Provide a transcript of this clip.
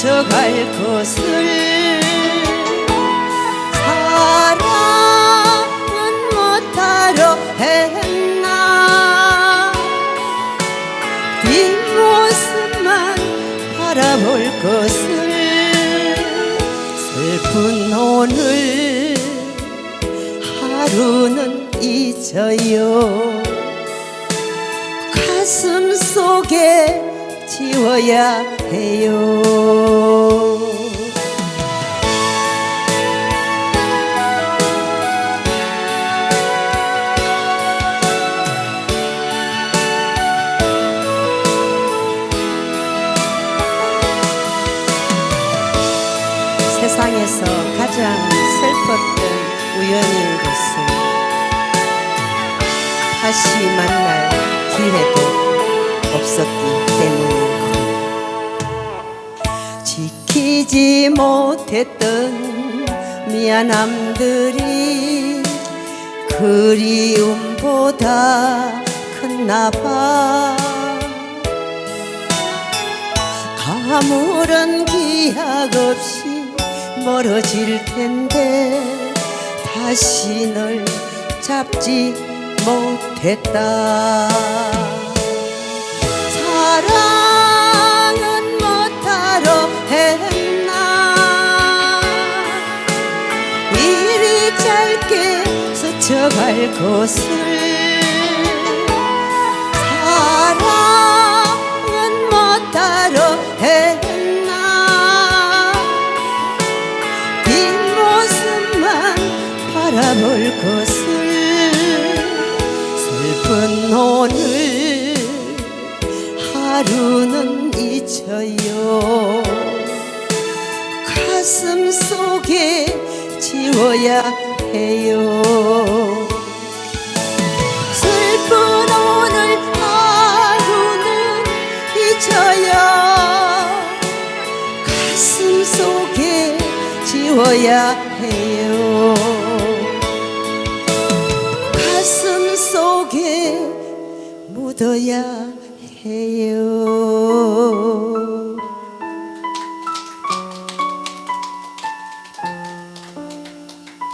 스쳐갈 것을. 사랑은 못하러 했나? 뒷모습만 바라볼 것을. 슬픈 오늘 하루는 잊어요. 가슴 속에 지워야 해요. 세상에서 가장 슬펐던 우연인 것은 다시 만날 기회도 없었기 때문이고 지키지 못했던 미안함들이 그리움보다 컸나 봐. 아무런 기약 없이 멀어질 텐데 다시 널 잡지 못했다 스쳐갈 것을 사랑은 못하러 했나? 뒷모습만 바라볼 것을 슬픈 오늘 하루는 잊어요. 가슴 속에 지워야 해요 속에 지워야 해요. 가슴 속에 묻어야 해요